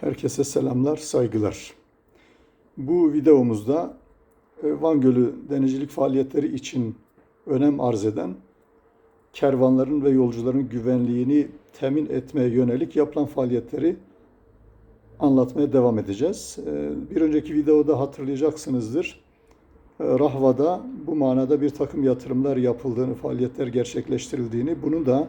Herkese selamlar, saygılar. Bu videomuzda e, Van Gölü denizcilik faaliyetleri için önem arz eden kervanların ve yolcuların güvenliğini temin etmeye yönelik yapılan faaliyetleri anlatmaya devam edeceğiz. E, Bir önceki videoda hatırlayacaksınızdır. E, Rahva'da bu manada bir takım yatırımlar yapıldığını, faaliyetler gerçekleştirildiğini, bunun da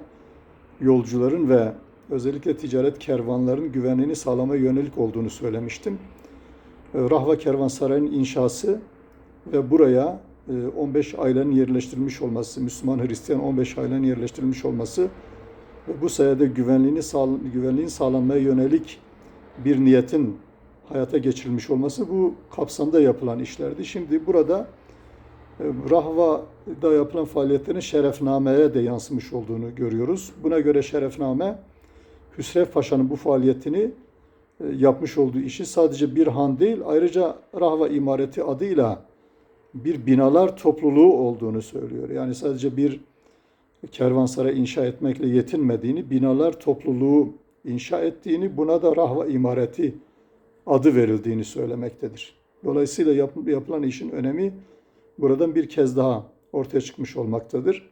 yolcuların ve özellikle ticaret kervanların güvenliğini sağlamaya yönelik olduğunu söylemiştim. E, Rahva Kervansarayı'nın inşası ve buraya e, 15 ailenin yerleştirilmiş olması, Müslüman Hristiyan 15 ailenin yerleştirilmiş olması ve bu sayede güvenliğini güvenliğin sağlanmaya yönelik bir niyetin hayata geçirilmiş olması bu kapsamda yapılan işlerdi. Şimdi burada e, Rahva'da yapılan faaliyetlerin şerefnameye de yansımış olduğunu görüyoruz. Buna göre şerefname Hüsrev Paşa'nın bu faaliyetini e, yapmış olduğu işi sadece bir han değil ayrıca Rahva İmareti adıyla bir binalar topluluğu olduğunu söylüyor. Yani sadece bir kervansaray inşa etmekle yetinmediğini, binalar topluluğu inşa ettiğini, buna da Rahva İmareti adı verildiğini söylemektedir. Dolayısıyla yap, yapılan işin önemi buradan bir kez daha ortaya çıkmış olmaktadır.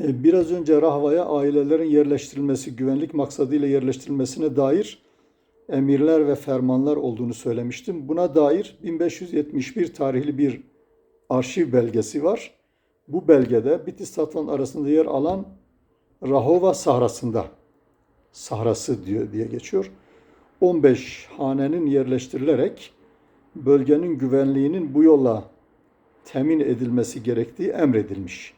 E, Biraz önce Rahva'ya ailelerin yerleştirilmesi, güvenlik maksadıyla yerleştirilmesine dair emirler ve fermanlar olduğunu söylemiştim. Buna dair 1571 tarihli bir arşiv belgesi var. Bu belgede Bitlis Tatvan arasında yer alan Rahova sahrasında, sahrası diyor diye geçiyor. 15 hanenin yerleştirilerek bölgenin güvenliğinin bu yolla temin edilmesi gerektiği emredilmiş.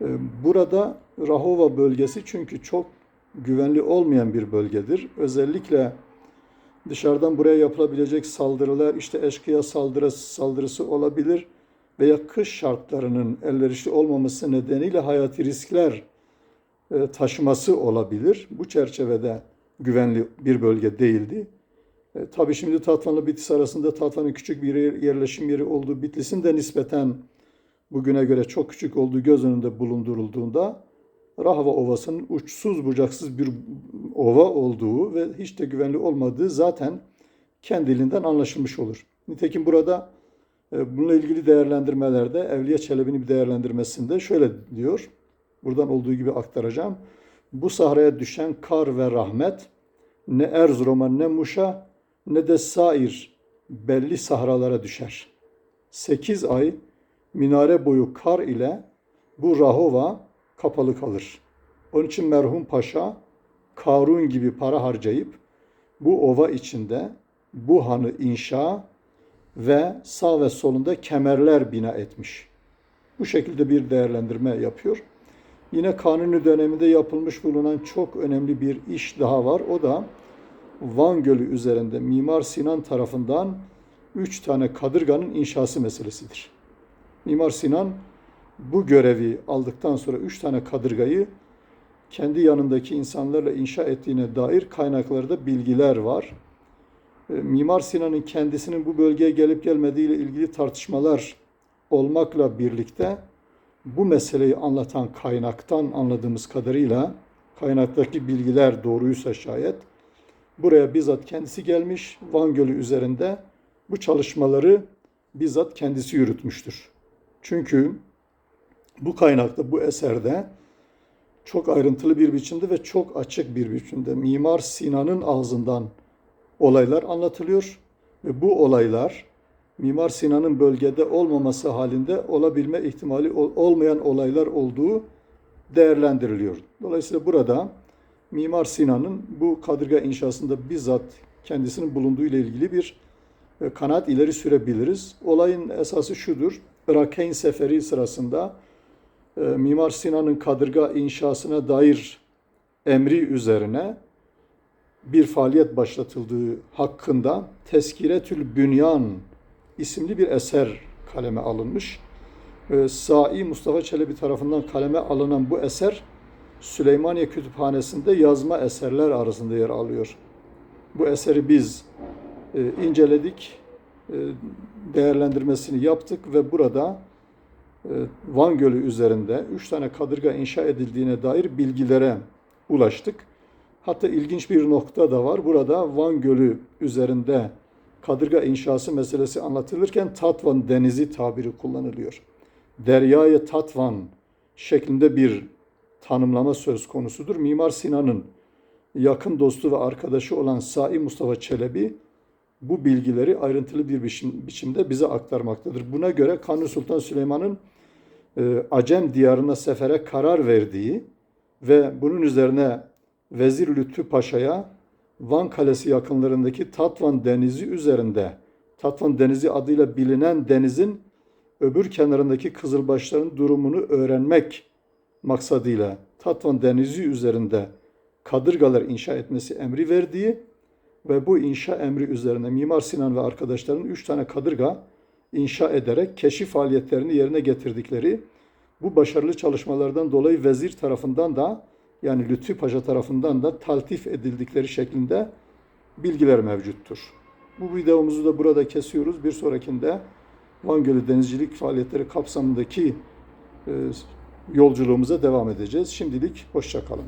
Ee, Burada Rahova bölgesi çünkü çok güvenli olmayan bir bölgedir. Özellikle dışarıdan buraya yapılabilecek saldırılar, işte eşkıya saldırısı, saldırısı olabilir veya kış şartlarının elverişli olmaması nedeniyle hayati riskler e, taşıması olabilir. Bu çerçevede güvenli bir bölge değildi. E, tabii şimdi Tatvan'la Bitlis arasında Tatvan'ın küçük bir yer- yerleşim yeri olduğu Bitlis'in de nispeten bugüne göre çok küçük olduğu göz önünde bulundurulduğunda Rahva Ovası'nın uçsuz bucaksız bir ova olduğu ve hiç de güvenli olmadığı zaten kendiliğinden anlaşılmış olur. Nitekim burada e, bununla ilgili değerlendirmelerde Evliya Çelebi'nin bir değerlendirmesinde şöyle diyor. Buradan olduğu gibi aktaracağım. Bu sahraya düşen kar ve rahmet ne Erzurum'a ne Muş'a ne de sair belli sahralara düşer. 8 ay minare boyu kar ile bu Rahova kapalı kalır. Onun için merhum paşa Karun gibi para harcayıp bu ova içinde bu hanı inşa ve sağ ve solunda kemerler bina etmiş. Bu şekilde bir değerlendirme yapıyor. Yine Kanuni döneminde yapılmış bulunan çok önemli bir iş daha var. O da Van Gölü üzerinde Mimar Sinan tarafından üç tane kadırganın inşası meselesidir. Mimar Sinan bu görevi aldıktan sonra üç tane kadırgayı kendi yanındaki insanlarla inşa ettiğine dair kaynaklarda bilgiler var. E, Mimar Sinan'ın kendisinin bu bölgeye gelip gelmediği ile ilgili tartışmalar olmakla birlikte bu meseleyi anlatan kaynaktan anladığımız kadarıyla kaynaktaki bilgiler doğruysa şayet buraya bizzat kendisi gelmiş Van Gölü üzerinde bu çalışmaları bizzat kendisi yürütmüştür. Çünkü bu kaynakta, bu eserde çok ayrıntılı bir biçimde ve çok açık bir biçimde Mimar Sinan'ın ağzından olaylar anlatılıyor ve bu olaylar Mimar Sinan'ın bölgede olmaması halinde olabilme ihtimali ol- olmayan olaylar olduğu değerlendiriliyor. Dolayısıyla burada Mimar Sinan'ın bu kadırga inşasında bizzat kendisinin bulunduğu ile ilgili bir e, kanaat ileri sürebiliriz. Olayın esası şudur. Rakeyn Seferi sırasında e, Mimar Sinan'ın kadırga inşasına dair emri üzerine bir faaliyet başlatıldığı hakkında Teskiretül Bünyan isimli bir eser kaleme alınmış. E, Sai Mustafa Çelebi tarafından kaleme alınan bu eser Süleymaniye Kütüphanesi'nde yazma eserler arasında yer alıyor. Bu eseri biz e, inceledik, e, değerlendirmesini yaptık ve burada e, Van Gölü üzerinde üç tane kadırga inşa edildiğine dair bilgilere ulaştık. Hatta ilginç bir nokta da var. Burada Van Gölü üzerinde kadırga inşası meselesi anlatılırken Tatvan Denizi tabiri kullanılıyor. Deryayı Tatvan şeklinde bir tanımlama söz konusudur. Mimar Sinan'ın yakın dostu ve arkadaşı olan Sai Mustafa Çelebi bu bilgileri ayrıntılı bir biçim, biçimde bize aktarmaktadır. Buna göre Kanuni Sultan Süleyman'ın e, Acem diyarına sefere karar verdiği ve bunun üzerine Vezir Lütfü Paşa'ya Van Kalesi yakınlarındaki Tatvan Denizi üzerinde Tatvan Denizi adıyla bilinen denizin öbür kenarındaki Kızılbaşların durumunu öğrenmek maksadıyla Tatvan Denizi üzerinde kadırgalar inşa etmesi emri verdiği ve bu inşa emri üzerine Mimar Sinan ve arkadaşlarının üç tane kadırga inşa ederek keşif faaliyetlerini yerine getirdikleri bu başarılı çalışmalardan dolayı vezir tarafından da yani Lütfi Paşa tarafından da taltif edildikleri şeklinde bilgiler mevcuttur. Bu videomuzu da burada kesiyoruz. Bir sonrakinde Van Gölü denizcilik faaliyetleri kapsamındaki e, yolculuğumuza devam edeceğiz. Şimdilik hoşça kalın.